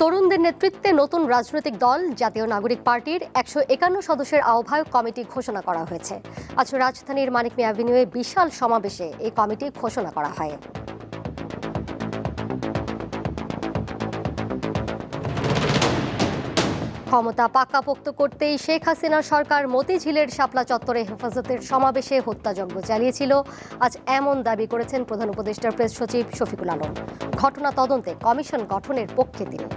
তরুণদের নেতৃত্বে নতুন রাজনৈতিক দল, জাতীয় নাগরিক পার্টির একশো একান্ন সদস্যের আহ্বায়ক কমিটি ঘোষণা করা হয়েছে। আজ রাজধানীর মানিক মিয়া অ্যাভিনিউয়ে বিশাল সমাবেশে এই কমিটি ঘোষণা করা হয়। ক্ষমতা পাকাপোক্ত করতেই শেখ হাসিনা সরকার মতিঝিলের শাপলা চত্বরে হেফাজতের সমাবেশে হত্যাযজ্ঞ চালিয়েছিল। আজ এমন দাবি করেছেন প্রধান উপদেষ্টার প্রেস সচিব শফিকুল আলম। ঘটনা তদন্তে কমিশন গঠনের পক্ষে তিনি।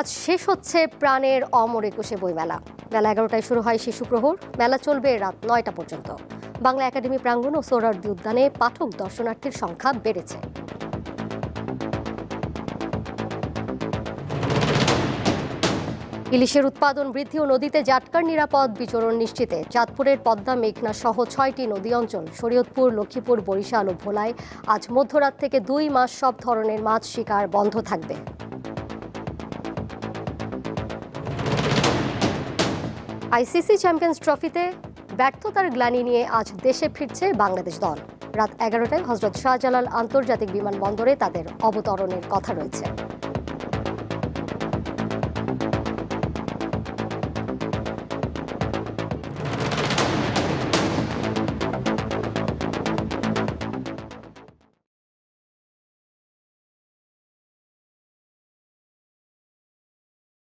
আজ শেষ হচ্ছে প্রাণের অমর একুশে বইমেলা। বেলা এগারোটায় শুরু হয় শিশু প্রহর। মেলা চলবে রাত নয়টা পর্যন্ত। বাংলা একাডেমি প্রাঙ্গণ ও সোহরাওয়ার্দী উদ্যানে পাঠক দর্শনার্থীর সংখ্যা বেড়েছে। ইলিশের উৎপাদন বৃদ্ধি ও নদীতে জাটকার নিরাপদ বিচরণ নিশ্চিতে। চাঁদপুরের পদ্মা, মেঘনা সহ ছয়টি নদী অঞ্চল, শরীয়তপুর, লক্ষ্মীপুর, বরিশাল ও ভোলায় আজ মধ্যরাত থেকে দুই মাস সব ধরনের মাছ শিকার বন্ধ থাকবে। আইসিসি চ্যাম্পিয়ন্স ট্রফিতে ব্যর্থতার গ্লানি নিয়ে আজ দেশে ফিরছে বাংলাদেশ দল। রাত এগারোটায় হজরত শাহজালাল আন্তর্জাতিক বিমানবন্দরে তাদের অবতরণের কথা রয়েছে।